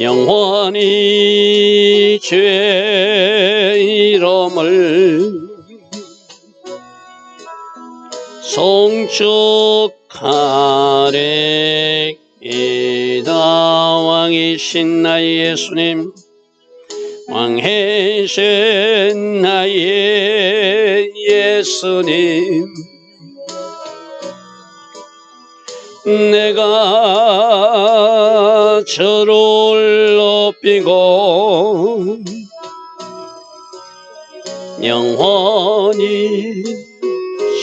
영원히 죄 이름을 송축하래 이다. 왕이신 나의 예수님 왕이신 나의 예수님 내가 저를 높이고 영원히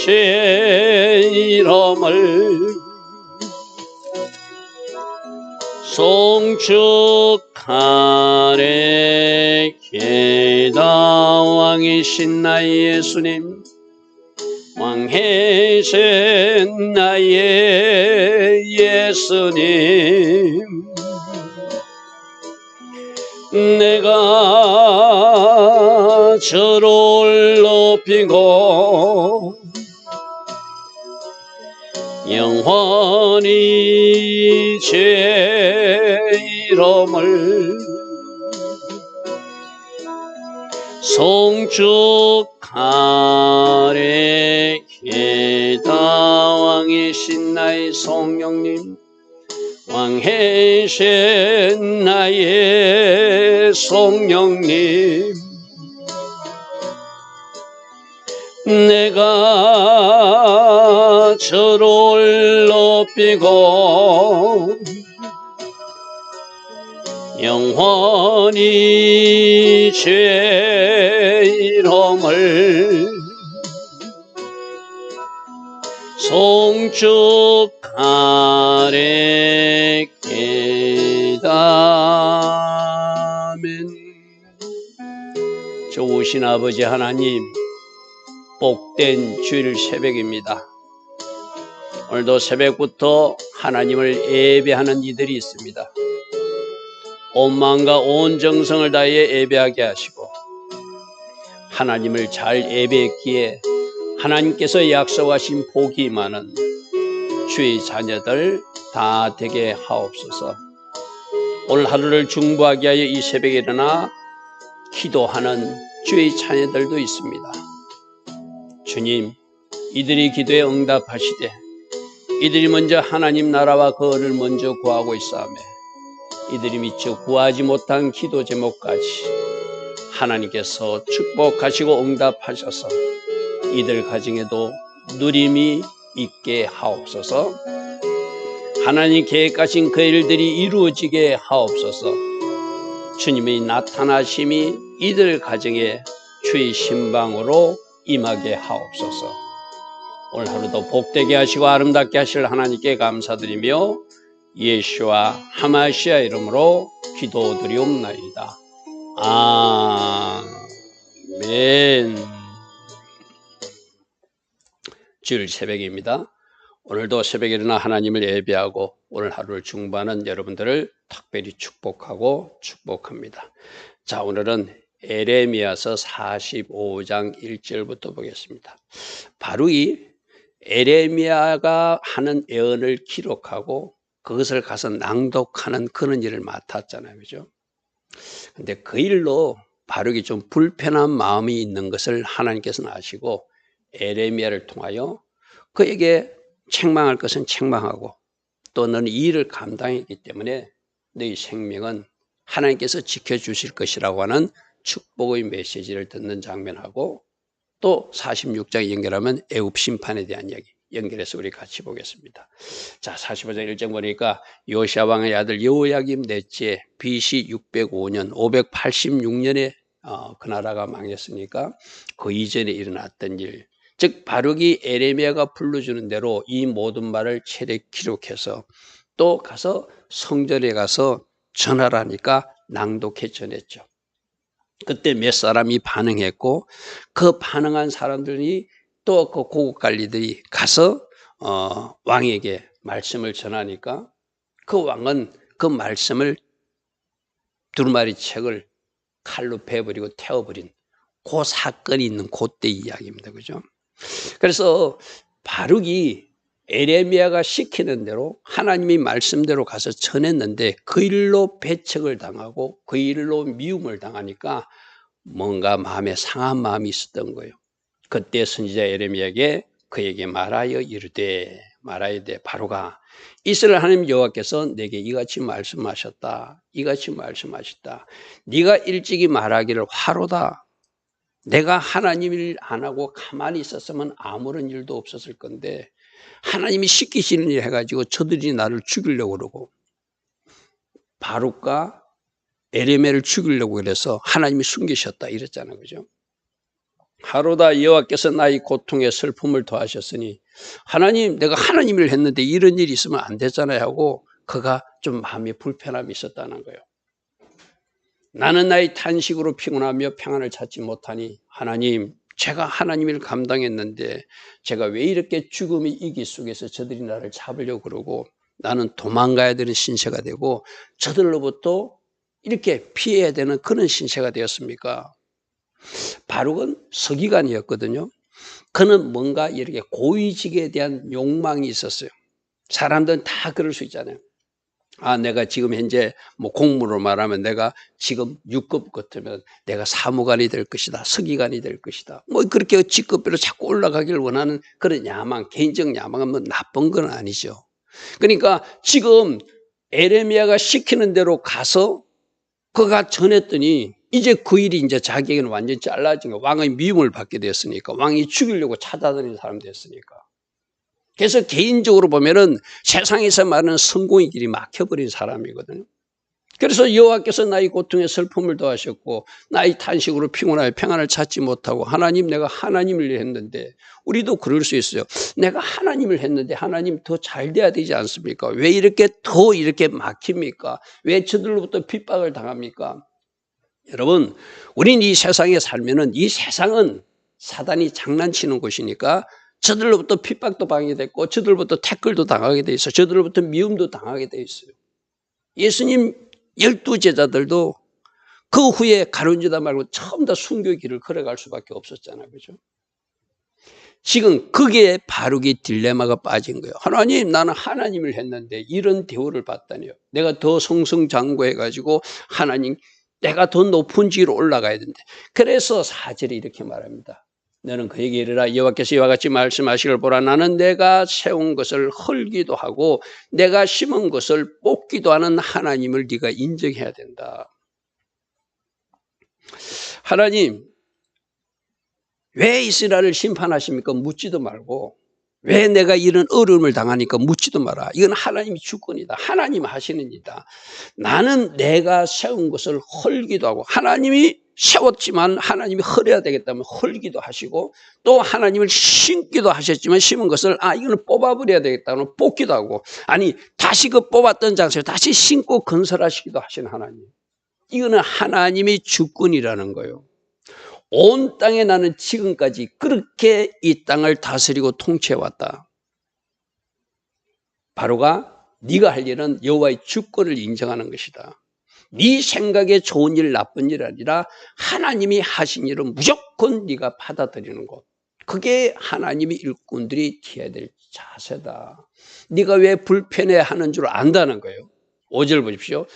제 이름을 송축하네 게다 왕이신 나의 예수님 왕이신 나의 예수님 내가 저를 높이고 영원히 제 이름을 송축하래 게다 왕이신 나의 성령님 왕이신 나의 성령님. 내가 저를 높이고 영원히 제 이름을 송축하래 좋으신 아버지 하나님 복된 주일 새벽입니다. 오늘도 새벽부터 하나님을 예배하는 이들이 있습니다. 온 마음과 온 정성을 다해 예배하게 하시고 하나님을 잘 예배했기에 하나님께서 약속하신 복이 많은 주의 자녀들 다 되게 하옵소서. 오늘 하루를 중보하게 하여 이 새벽에 일어나 기도하는 주의 자녀들도 있습니다. 주님, 이들이 기도에 응답하시되 이들이 먼저 하나님 나라와 그를 먼저 구하고 있사오며 이들이 미처 구하지 못한 기도 제목까지 하나님께서 축복하시고 응답하셔서 이들 가정에도 누림이 있게 하옵소서 하나님 계획하신 그 일들이 이루어지게 하옵소서 주님의 나타나심이 이들 가정에 주의 신방으로 임하게 하옵소서. 오늘 하루도 복되게 하시고 아름답게 하실 하나님께 감사드리며 예수와 하마시아 이름으로 기도드리옵나이다. 아멘. 주일 새벽입니다. 오늘도 새벽에 일어나 하나님을 예배하고 오늘 하루를 중보하는 여러분들을 특별히 축복하고 축복합니다. 자, 오늘은 에레미야서 45장 1절부터 보겠습니다. 바로 이 에레미야가 하는 예언을 기록하고 그것을 가서 낭독하는 그런 일을 맡았잖아요. 그죠? 근데 그 일로 바룩이 좀 불편한 마음이 있는 것을 하나님께서는 아시고 에레미야를 통하여 그에게 책망할 것은 책망하고 또 너는 이 일을 감당했기 때문에 너희 생명은 하나님께서 지켜주실 것이라고 하는 축복의 메시지를 듣는 장면하고 또 46장 연결하면 애굽 심판에 대한 이야기 연결해서 우리 같이 보겠습니다. 자, 45장 1장 보니까 요시아 왕의 아들 여호야김 넷째 BC 605년 586년에 어, 그 나라가 망했으니까 그 이전에 일어났던 일, 즉 바룩이 에레미야가 불러주는 대로 이 모든 말을 체력 기록해서 또 가서 성전에 가서 전하라니까 낭독해 전했죠. 그때 몇 사람이 반응했고 그 반응한 사람들이 또 그 고급 관리들이 가서 어, 왕에게 말씀을 전하니까 그 왕은 그 말씀을 두루마리 책을 칼로 베버리고 태워버린 그 사건이 있는 그때 이야기입니다. 그죠? 그래서 바룩이 에레미야가 시키는 대로 하나님이 말씀대로 가서 전했는데 그 일로 배척을 당하고 그 일로 미움을 당하니까 뭔가 마음에 상한 마음이 있었던 거예요. 그때 선지자 에레미야에게 그에게 말하여 이르되 말하여 돼 바로가 이스라엘 하나님 여호와께서 내게 이같이 말씀하셨다. 이같이 말씀하셨다. 네가 일찍이 말하기를 화로다. 내가 하나님 일 안 하고 가만히 있었으면 아무런 일도 없었을 건데 하나님이 시키시는 일 해가지고 저들이 나를 죽이려고 그러고 바룩과 에레메를 죽이려고 그래서 하나님이 숨기셨다 이랬잖아요. 그죠? 하루다 여호와께서 나의 고통에 슬픔을 더하셨으니 하나님 내가 하나님 일 했는데 이런 일이 있으면 안 되잖아요 하고 그가 좀 마음이 불편함이 있었다는 거예요. 나는 나의 탄식으로 피곤하며 평안을 찾지 못하니 하나님 제가 하나님 일 감당했는데 제가 왜 이렇게 죽음의 이기 속에서 저들이 나를 잡으려고 그러고 나는 도망가야 되는 신세가 되고 저들로부터 이렇게 피해야 되는 그런 신세가 되었습니까? 바룩은 서기관이었거든요. 그는 뭔가 이렇게 고위직에 대한 욕망이 있었어요. 사람들은 다 그럴 수 있잖아요. 아, 내가 지금 현재 뭐 공무로 말하면 내가 지금 6급 같으면 내가 사무관이 될 것이다. 서기관이 될 것이다. 뭐 그렇게 직급별로 자꾸 올라가기를 원하는 그런 야망, 개인적 야망은 뭐 나쁜 건 아니죠. 그러니까 지금 에레미야가 시키는 대로 가서 그가 전했더니 이제 그 일이 이제 자기에게는 완전히 잘라진 거 왕의 미움을 받게 됐으니까 왕이 죽이려고 찾아다니는 사람 됐으니까 그래서 개인적으로 보면은 세상에서 말하는 성공의 길이 막혀버린 사람이거든요. 그래서 여호와께서 나의 고통에 슬픔을 더하셨고 나의 탄식으로 피곤하여 평안을 찾지 못하고 하나님 내가 하나님을 했는데 우리도 그럴 수 있어요. 내가 하나님을 했는데 하나님 더 잘 돼야 되지 않습니까? 왜 이렇게 더 이렇게 막힙니까? 왜 저들로부터 핍박을 당합니까? 여러분, 우린 이 세상에 살면은 이 세상은 사단이 장난치는 곳이니까 저들로부터 핍박도 당하게 됐고 저들로부터 태클도 당하게 돼 있어. 저들로부터 미움도 당하게 돼 있어요. 예수님 열두 제자들도 그 후에 가론지다 말고 처음 다 순교 길을 걸어갈 수밖에 없었잖아요. 그죠? 지금 그게 바르게 딜레마가 빠진 거예요. 하나님, 나는 하나님을 했는데 이런 대우를 받다니요. 내가 더 성성장구해가지고 하나님, 내가 더 높은 지로 올라가야 된대. 그래서 사절이 이렇게 말합니다. 너는 그에게 이르라 여호와께서 이와 같이 말씀하시길 보라 나는 내가 세운 것을 헐기도 하고 내가 심은 것을 뽑기도 하는 하나님을 네가 인정해야 된다. 하나님 왜 이스라엘을 심판하십니까? 묻지도 말고 왜 내가 이런 어려움을 당하니까 묻지도 마라. 이건 하나님이 주권이다. 하나님 하시는 일이다. 나는 내가 세운 것을 헐기도 하고 하나님이 세웠지만 하나님이 헐어야 되겠다면 헐기도 하시고 또 하나님을 심기도 하셨지만 심은 것을 아 이거는 뽑아버려야 되겠다면 뽑기도 하고 아니 다시 그 뽑았던 장소에 다시 심고 건설하시기도 하시는 하나님. 이거는 하나님의 주권이라는 거예요. 온 땅에 나는 지금까지 그렇게 이 땅을 다스리고 통치해왔다. 바로가 네가 할 일은 여호와의 주권을 인정하는 것이다. 네 생각에 좋은 일 나쁜 일 아니라 하나님이 하신 일은 무조건 네가 받아들이는 것. 그게 하나님의 일꾼들이 티야 될 자세다. 네가 왜 불편해하는 줄 안다는 거예요. 5절 보십시오.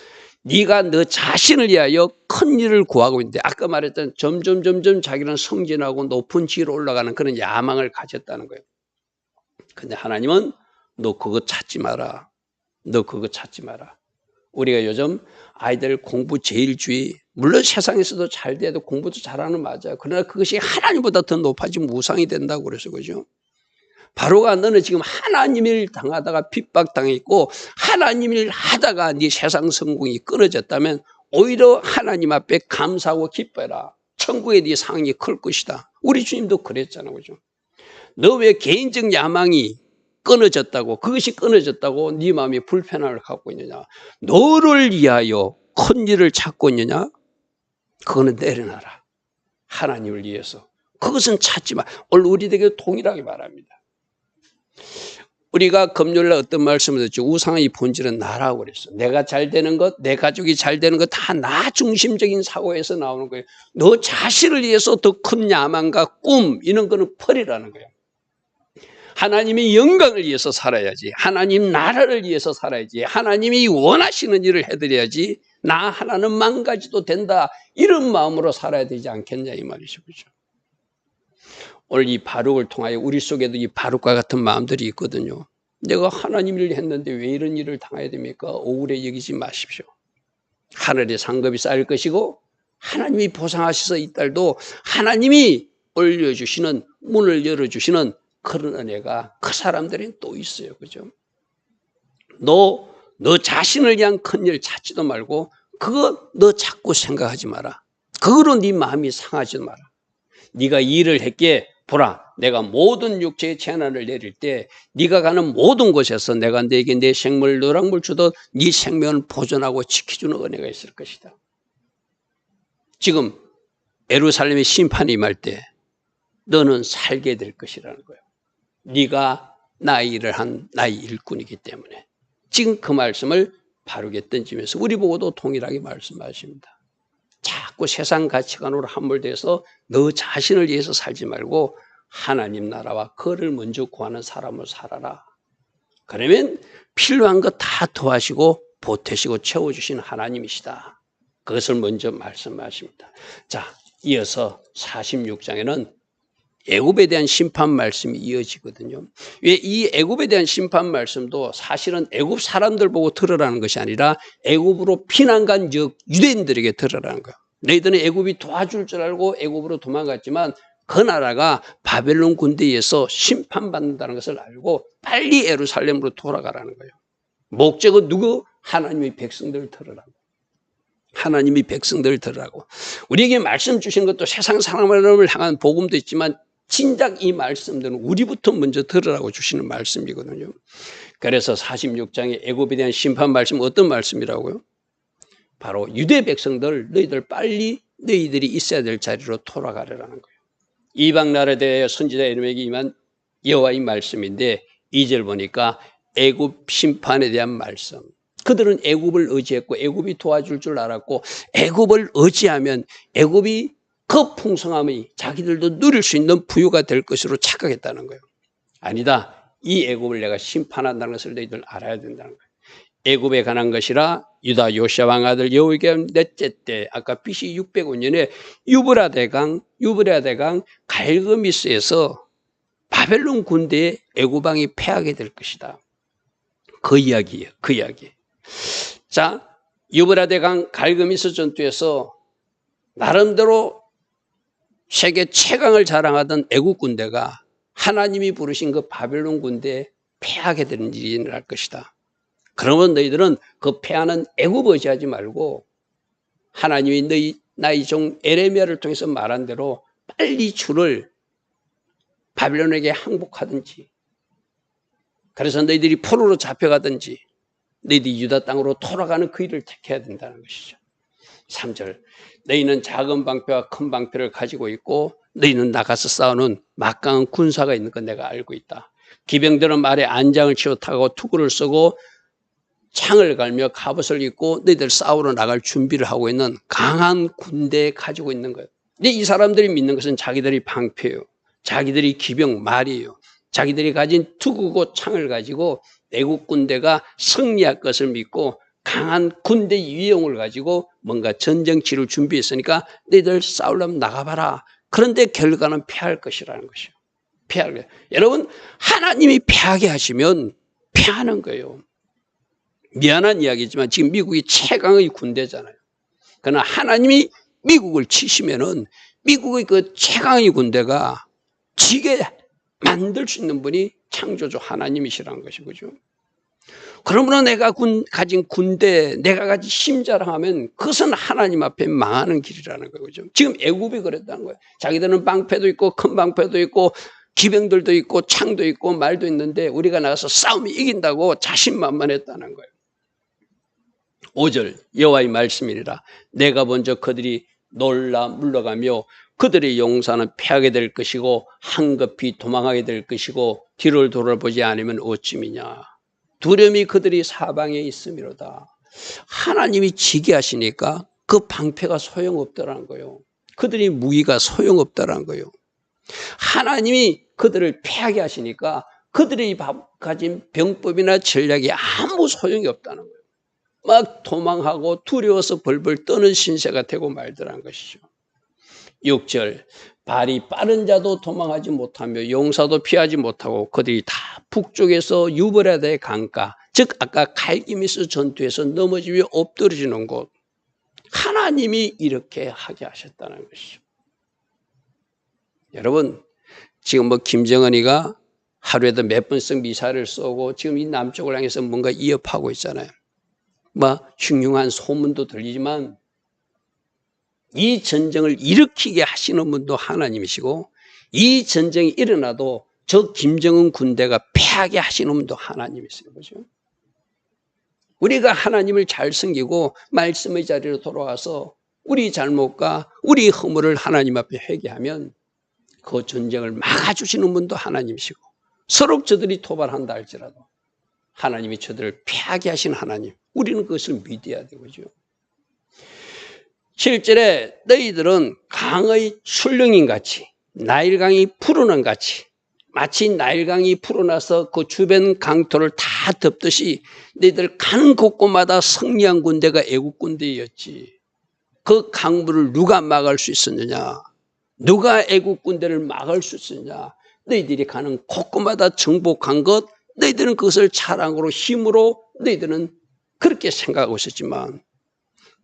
네가 너 자신을 위하여 큰 일을 구하고 있는데 아까 말했던 점점 점점 자기는 성진하고 높은 지로 올라가는 그런 야망을 가졌다는 거예요. 근데 하나님은 너 그거 찾지 마라. 너 그거 찾지 마라. 우리가 요즘 아이들 공부 제일주의 물론 세상에서도 잘 돼도 공부도 잘하는 맞아요. 그러나 그것이 하나님보다 더 높아지면 무상이 된다고 그래서 그죠. 바로가 너는 지금 하나님 일 당하다가 핍박당했고 하나님 일 하다가 네 세상 성공이 끊어졌다면 오히려 하나님 앞에 감사하고 기뻐해라. 천국의 네 상이 클 것이다. 우리 주님도 그랬잖아. 그죠? 너 왜 개인적 야망이 끊어졌다고 그것이 끊어졌다고 네 마음이 불편함을 갖고 있느냐? 너를 위하여 큰 일을 찾고 있느냐? 그거는 내려놔라. 하나님을 위해서. 그것은 찾지 마. 오늘 우리에게 동일하게 말합니다. 우리가 금요일날 어떤 말씀을 듣죠? 우상의 본질은 나라고 그랬어. 내가 잘 되는 것, 내 가족이 잘 되는 것 다 나 중심적인 사고에서 나오는 거예요. 너 자신을 위해서 더 큰 야망과 꿈 이런 거는 버리라는 거예요. 하나님의 영광을 위해서 살아야지. 하나님 나라를 위해서 살아야지. 하나님이 원하시는 일을 해드려야지. 나 하나는 망가지도 된다. 이런 마음으로 살아야 되지 않겠냐 이 말이죠. 그죠? 오늘 이 바룩을 통하여 우리 속에도 이 바룩과 같은 마음들이 있거든요. 내가 하나님 일을 했는데 왜 이런 일을 당해야 됩니까? 억울해 여기지 마십시오. 하늘의 상급이 쌓일 것이고 하나님이 보상하셔서 이 딸도 하나님이 올려주시는 문을 열어주시는 그런 은혜가 그 사람들은 또 있어요. 그죠? 너, 너 자신을 위한 큰 일 찾지도 말고 그거 너 자꾸 생각하지 마라. 그거로 네 마음이 상하지 마라. 네가 일을 했기에 보라 내가 모든 육체의 재난을 내릴 때 네가 가는 모든 곳에서 내가 네게 내 생명을 노랑물 주듯 네 생명을 보존하고 지켜주는 은혜가 있을 것이다. 지금 에루살렘의 심판이 임할 때 너는 살게 될 것이라는 거예요. 네가 일을 한 나의 일꾼이기 때문에 지금 그 말씀을 바르게 던지면서 우리 보고도 동일하게 말씀하십니다. 자꾸 세상 가치관으로 함몰돼서 너 자신을 위해서 살지 말고 하나님 나라와 그를 먼저 구하는 사람을 살아라. 그러면 필요한 것 다 더하시고 보태시고 채워주신 하나님이시다. 그것을 먼저 말씀하십니다. 자, 이어서 46장에는 애굽에 대한 심판 말씀이 이어지거든요. 왜 이 애굽에 대한 심판 말씀도 사실은 애굽 사람들 보고 들으라는 것이 아니라 애굽으로 피난 간 유대인들에게 들으라는 거예요. 너희들은 애굽이 도와줄 줄 알고 애굽으로 도망갔지만 그 나라가 바벨론 군대에서 심판받는다는 것을 알고 빨리 예루살렘으로 돌아가라는 거예요. 목적은 누구? 하나님의 백성들을 들으라고. 하나님이 백성들을 들으라고. 우리에게 말씀 주신 것도 세상 사람을 향한 복음도 있지만 진작 이 말씀들은 우리부터 먼저 들으라고 주시는 말씀이거든요. 그래서 46장의 애굽에 대한 심판 말씀 어떤 말씀이라고요? 바로 유대 백성들 너희들 빨리 너희들이 있어야 될 자리로 돌아가려라는 거예요. 이방 나라에 대해 선지자 에르에게 임한 여호와의 말씀인데 2절 보니까 애굽 심판에 대한 말씀. 그들은 애굽을 의지했고 애굽이 도와줄 줄 알았고 애굽을 의지하면 애굽이 그 풍성함이 자기들도 누릴 수 있는 부유가 될 것으로 착각했다는 거예요. 아니다. 이 애굽을 내가 심판한다는 것을 너희들 알아야 된다는 거예요. 애굽에 관한 것이라 유다 요시아 왕 아들 여호기암 넷째 때 아까 BC 605년에 유브라 대강 유브라 대강 갈그미스에서 바벨론 군대에 애굽 왕이 패하게 될 것이다. 그 이야기예요. 그 이야기. 자, 유브라 대강 갈그미스 전투에서 나름대로 세계 최강을 자랑하던 애국 군대가 하나님이 부르신 그 바벨론 군대에 패하게 되는 일이 일어날 것이다. 그러면 너희들은 그 패하는 애굽 의지하지 말고 하나님이 너희 나의 종 에레미야를 통해서 말한 대로 빨리 주를 바빌론에게 항복하든지 그래서 너희들이 포로로 잡혀가든지 너희들이 유다 땅으로 돌아가는 그 일을 택해야 된다는 것이죠. 3절 너희는 작은 방패와 큰 방패를 가지고 있고 너희는 나가서 싸우는 막강한 군사가 있는 건 내가 알고 있다. 기병들은 말에 안장을 치고 타고 투구를 쓰고 창을 갈며 갑옷을 입고 너희들 싸우러 나갈 준비를 하고 있는 강한 군대 가지고 있는 거예요. 근데 이 사람들이 믿는 것은 자기들이 방패예요. 자기들이 기병 말이에요. 자기들이 가진 투구고 창을 가지고 내국 군대가 승리할 것을 믿고 강한 군대 위용을 가지고 뭔가 전쟁치를 준비했으니까 너희들 싸우려면 나가봐라. 그런데 결과는 패할 것이라는 것이요. 패할 거예요. 여러분, 하나님이 패하게 하시면 패하는 거예요. 미안한 이야기지만 지금 미국이 최강의 군대잖아요. 그러나 하나님이 미국을 치시면은 미국의 그 최강의 군대가 지게 만들 수 있는 분이 창조주 하나님이시라는 것이죠. 그러므로 내가 군, 가진 군대, 내가 가진 힘자랑하면 그것은 하나님 앞에 망하는 길이라는 거죠. 지금 애굽이 그랬다는 거예요. 자기들은 방패도 있고 큰 방패도 있고 기병들도 있고 창도 있고 말도 있는데 우리가 나가서 싸움이 이긴다고 자신만만했다는 거예요. 5절 여호와의 말씀이라 내가 먼저 그들이 놀라 물러가며 그들의 용사는 패하게 될 것이고 한급히 도망하게 될 것이고 뒤를 돌아보지 않으면 어찌미냐 두려움이 그들이 사방에 있음이로다 하나님이 지게 하시니까 그 방패가 소용없다라는 거예요 그들이 무기가 소용없다라는 거예요 하나님이 그들을 패하게 하시니까 그들이 가진 병법이나 전략이 아무 소용이 없다는 거예요. 막 도망하고 두려워서 벌벌 떠는 신세가 되고 말더란 것이죠. 6절 발이 빠른 자도 도망하지 못하며 용사도 피하지 못하고 그들이 다 북쪽에서 유브라데 강가 즉 아까 갈기미스 전투에서 넘어지며 엎드러지는 곳 하나님이 이렇게 하게 하셨다는 것이죠. 여러분 지금 뭐 김정은이가 하루에도 몇 번씩 미사를 쏘고 지금 이 남쪽을 향해서 뭔가 이어하고 있잖아요. 뭐 흉흉한 소문도 들리지만 이 전쟁을 일으키게 하시는 분도 하나님이시고 이 전쟁이 일어나도 저 김정은 군대가 패하게 하시는 분도 하나님이세요. 그죠? 우리가 하나님을 잘 섬기고 말씀의 자리로 돌아와서 우리 잘못과 우리 허물을 하나님 앞에 회개하면 그 전쟁을 막아주시는 분도 하나님이시고 서로 저들이 토발한다 할지라도 하나님이 저들을 피하게 하신 하나님 우리는 그것을 믿어야 되고죠. 7절에 너희들은 강의 출렁인 같이 나일강이 풀어난 같이 마치 나일강이 풀어나서 그 주변 강토를 다 덮듯이 너희들 가는 곳곳마다 승리한 군대가 애국 군대였지. 그 강물을 누가 막을 수 있었느냐? 누가 애국 군대를 막을 수 있었느냐? 너희들이 가는 곳곳마다 정복한 것, 너희들은 그것을 자랑으로 힘으로 너희들은 그렇게 생각하고 있었지만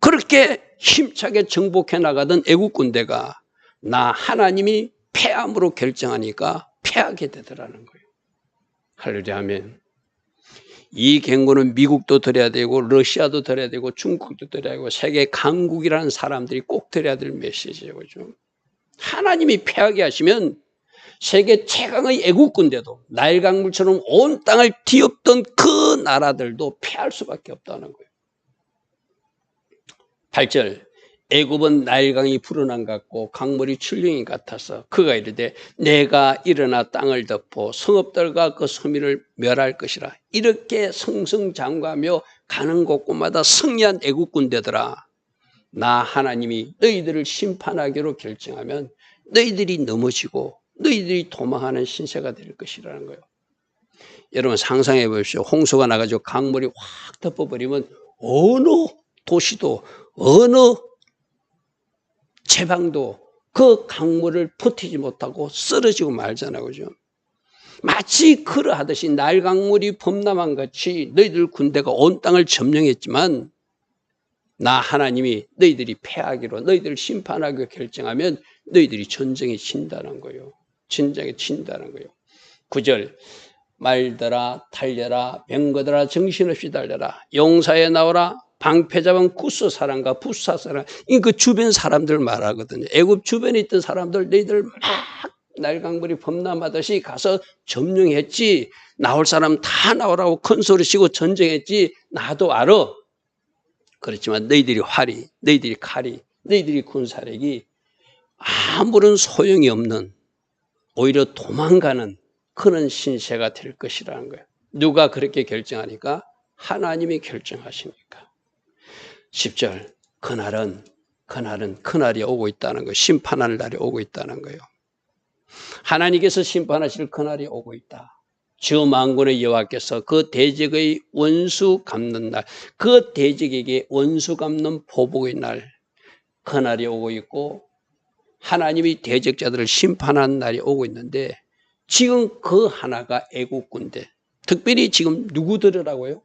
그렇게 힘차게 정복해 나가던 애국 군대가 나 하나님이 패함으로 결정하니까 패하게 되더라는 거예요. 할렐루야 하면 이 경고는 미국도 들어야 되고 러시아도 들어야 되고 중국도 들어야 되고 세계 강국이라는 사람들이 꼭 들어야 될 메시지예요. 그죠? 하나님이 패하게 하시면 세계 최강의 애국군대도 나일강물처럼 온 땅을 뒤엎던 그 나라들도 패할 수밖에 없다는 거예요. 8절 애굽은 나일강이 불어난 같고 강물이 출렁이 같아서 그가 이르되 내가 일어나 땅을 덮고 성읍들과 그 서민을 멸할 것이라 이렇게 성성장구하며 가는 곳곳마다 승리한 애국 군대들아 나 하나님이 너희들을 심판하기로 결정하면 너희들이 넘어지고 너희들이 도망하는 신세가 될 것이라는 거예요. 여러분 상상해 보십시오. 홍수가 나가지고 강물이 확 덮어버리면 어느 도시도 어느 제방도 그 강물을 버티지 못하고 쓰러지고 말잖아요. 그죠? 마치 그러하듯이 날 강물이 범람한 같이 너희들 군대가 온 땅을 점령했지만 나 하나님이 너희들이 패하기로 너희들을 심판하기로 결정하면 너희들이 전쟁에 친다는 거예요. 전쟁에 친다는 거예요. 9절 말더라 달려라 병거더라 정신없이 달려라 용사에 나오라 방패 잡은 구스 사람과 부사 사람, 그 주변 사람들 말하거든요. 애굽 주변에 있던 사람들, 너희들 막 날강물이 범람하듯이 가서 점령했지. 나올 사람 다 나오라고 큰 소리 치고 전쟁했지. 나도 알아. 그렇지만 너희들이 활이, 너희들이 칼이, 너희들이 군사력이 아무런 소용이 없는 오히려 도망가는 그런 신세가 될 것이라는 거예요. 누가 그렇게 결정하니까? 하나님이 결정하시니까. 10절 그날은 그날은 그날이 오고 있다는 거 심판할 날이 오고 있다는 거예요. 하나님께서 심판하실 그날이 오고 있다. 주 만군의 여호와께서 그 대적의 원수 갚는 날, 그 대적에게 원수 갚는 보복의 날, 그날이 오고 있고 하나님이 대적자들을 심판하는 날이 오고 있는데 지금 그 하나가 애국군대, 특별히 지금 누구들이라고요?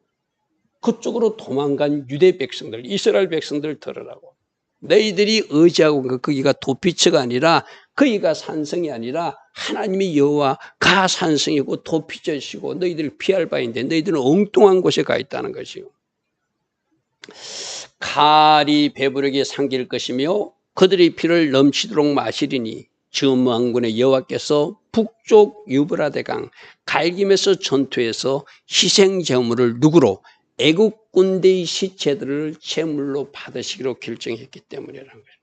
그쪽으로 도망간 유대 백성들, 이스라엘 백성들 들으라고. 너희들이 의지하고 그 거기가 도피처가 아니라 거기가 산성이 아니라 하나님이 여호와가 산성이고 도피처시고 너희들 피할 바인데 너희들은 엉뚱한 곳에 가 있다는 것이요. 칼이 배부르게 삼킬 것이며 그들의 피를 넘치도록 마시리니 주망군의 여호와께서 북쪽 유브라데강 갈김에서 전투에서 희생 제물을 누구로 애국 군대의 시체들을 제물로 받으시기로 결정했기 때문이라는 거예요.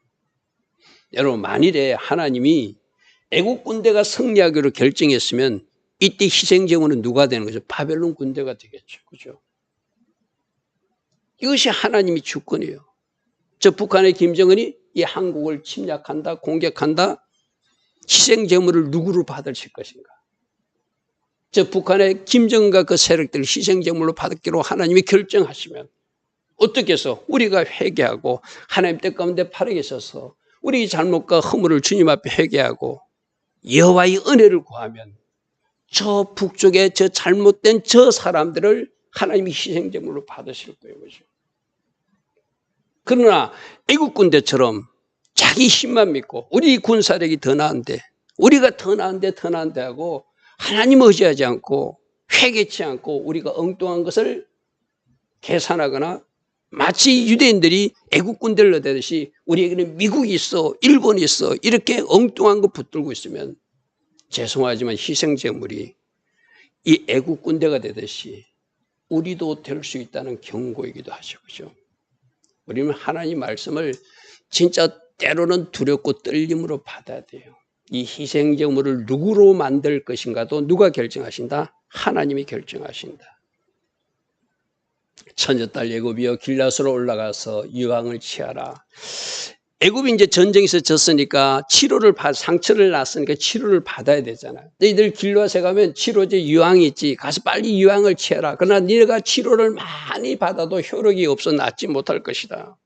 여러분 만일에 하나님이 애국 군대가 승리하기로 결정했으면 이때 희생 제물은 누가 되는 거죠? 바벨론 군대가 되겠죠. 그죠? 이것이 하나님이 주권이에요. 저 북한의 김정은이 이 한국을 침략한다, 공격한다. 희생 제물을 누구로 받으실 것인가? 저 북한의 김정은과 그 세력들을 희생 제물로 받기로 하나님이 결정하시면 어떻게 해서 우리가 회개하고 하나님 뜻 가운데 바르게 서서 우리 잘못과 허물을 주님 앞에 회개하고 여호와의 은혜를 구하면 저 북쪽에 저 잘못된 저 사람들을 하나님이 희생제물로 받으실 거예요. 그죠? 그러나 애국 군대처럼 자기 힘만 믿고 우리 군사력이 더 나은데 우리가 더 나은데 더 나은데 하고 하나님 의지하지 않고 회개치 않고 우리가 엉뚱한 것을 계산하거나 마치 유대인들이 애국 군대를 넣듯이 우리에게는 미국이 있어 일본이 있어 이렇게 엉뚱한 거 붙들고 있으면 죄송하지만 희생제물이 이 애국 군대가 되듯이 우리도 될 수 있다는 경고이기도 하시고죠. 우리는 하나님 말씀을 진짜 때로는 두렵고 떨림으로 받아야 돼요. 이 희생 제물을 누구로 만들 것인가도 누가 결정하신다? 하나님이 결정하신다. 천여딸 애굽이여 길라스로 올라가서 유황을 취하라. 애굽이 이제 전쟁에서 졌으니까 치료를 받 상처를 났으니까 치료를 받아야 되잖아요. 너희들 길라스에 가면 치료제 유황이 있지. 가서 빨리 유황을 취하라. 그러나 네가 치료를 많이 받아도 효력이 없어 낫지 못할 것이다.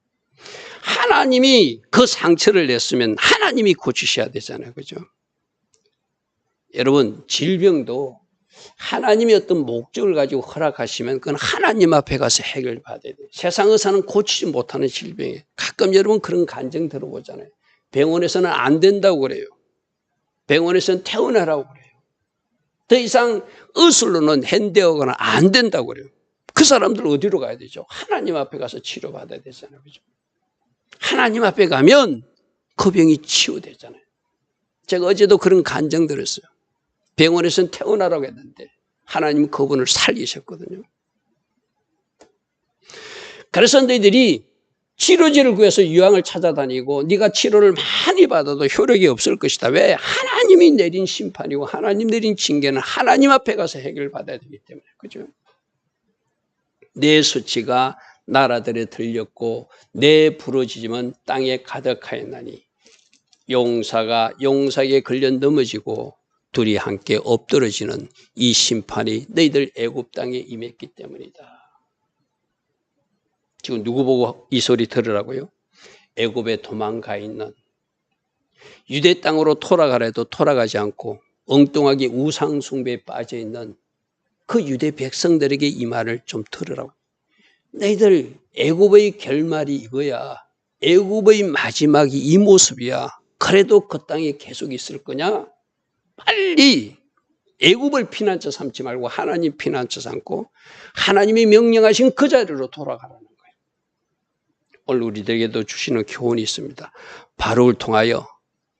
하나님이 그 상처를 냈으면 하나님이 고치셔야 되잖아요. 그죠? 여러분, 질병도 하나님이 어떤 목적을 가지고 허락하시면 그건 하나님 앞에 가서 해결 받아야 돼요. 세상 의사는 고치지 못하는 질병이에요. 가끔 여러분 그런 간증 들어보잖아요. 병원에서는 안 된다고 그래요. 병원에서는 퇴원하라고 그래요. 더 이상 의술로는 핸드하거나 안 된다고 그래요. 그 사람들 어디로 가야 되죠? 하나님 앞에 가서 치료받아야 되잖아요. 그죠? 하나님 앞에 가면 그 병이 치유되잖아요. 제가 어제도 그런 간증 들었어요. 병원에서는 퇴원하라고 했는데 하나님 그분을 살리셨거든요. 그래서 너희들이 치료제를 구해서 유황을 찾아다니고 네가 치료를 많이 받아도 효력이 없을 것이다. 왜? 하나님이 내린 심판이고 하나님 내린 징계는 하나님 앞에 가서 해결받아야 되기 때문에. 그죠? 내 수치가 나라들에 들렸고 내 부러지짐은 땅에 가득하였나니 용사가 용사에게 걸려 넘어지고 둘이 함께 엎드러지는 이 심판이 너희들 애굽 땅에 임했기 때문이다. 지금 누구 보고 이 소리 들으라고요? 애굽에 도망가 있는 유대 땅으로 돌아가래도 돌아가지 않고 엉뚱하게 우상 숭배에 빠져 있는 그 유대 백성들에게 이 말을 좀 들으라고. 너희들 애굽의 결말이 이거야. 애굽의 마지막이 이 모습이야. 그래도 그 땅에 계속 있을 거냐? 빨리 애굽을 피난처 삼지 말고 하나님 피난처 삼고 하나님이 명령하신 그 자리로 돌아가라는 거예요. 오늘 우리들에게도 주시는 교훈이 있습니다. 바로를 통하여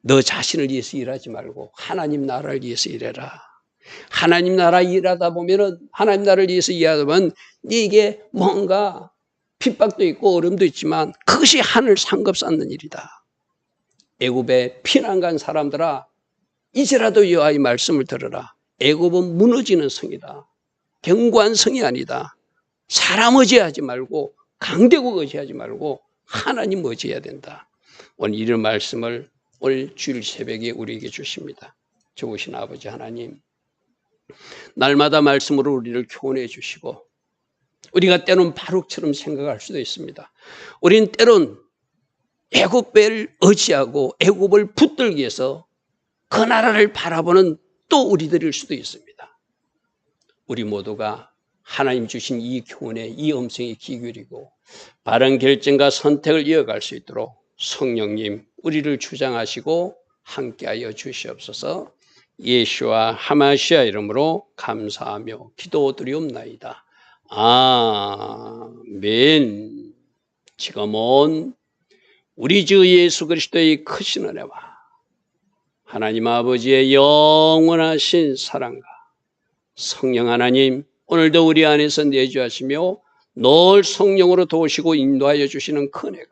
너 자신을 위해서 일하지 말고 하나님 나라를 위해서 일해라. 하나님 나라 일하다 보면은 하나님 나라를 위해서 일하다 보면 네게 뭔가 핍박도 있고 어려움도 있지만 그것이 하늘 상급 쌓는 일이다. 애굽에 피난 간 사람들아 이제라도 여호와의 말씀을 들어라. 애굽은 무너지는 성이다. 견고한 성이 아니다. 사람 의지하지 말고 강대국 의지하지 말고 하나님 의지해야 된다. 오늘 이런 말씀을 오늘 주일 새벽에 우리에게 주십니다. 좋으신 아버지 하나님, 날마다 말씀으로 우리를 교훈해 주시고 우리가 때론 바룩처럼 생각할 수도 있습니다. 우린 때론 애굽을 의지하고 애굽을 붙들기 위해서 그 나라를 바라보는 또 우리들일 수도 있습니다. 우리 모두가 하나님 주신 이 교훈에 이 음성에 귀 기울이고 바른 결정과 선택을 이어갈 수 있도록 성령님 우리를 주장하시고 함께하여 주시옵소서 예수와 하마시아 이름으로 감사하며 기도드리옵나이다. 아멘. 지금은 우리 주 예수 그리스도의 크신 은혜와 하나님 아버지의 영원하신 사랑과 성령 하나님 오늘도 우리 안에서 내주하시며 늘 성령으로 도우시고 인도하여 주시는 큰애가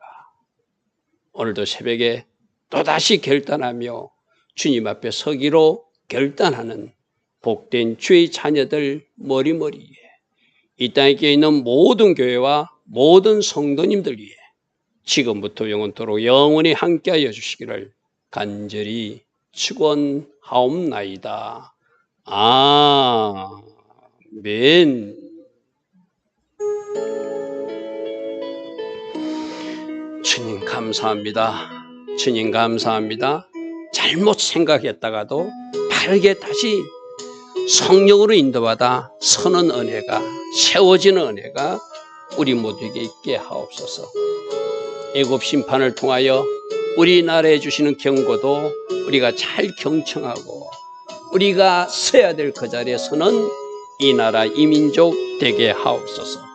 오늘도 새벽에 또다시 결단하며 주님 앞에 서기로 결단하는 복된 주의 자녀들 머리머리에 이 땅에 있는 모든 교회와 모든 성도님들 위해 지금부터 영원토록 영원히 함께하여 주시기를 간절히 축원하옵나이다. 아멘. 주님 감사합니다. 주님 감사합니다. 잘못 생각했다가도 바르게 다시 성령으로 인도받아 서는 은혜가 세워지는 은혜가 우리 모두에게 있게 하옵소서. 애굽 심판을 통하여 우리나라에 주시는 경고도 우리가 잘 경청하고 우리가 서야 될 그 자리에 서는 이 나라 이민족 되게 하옵소서.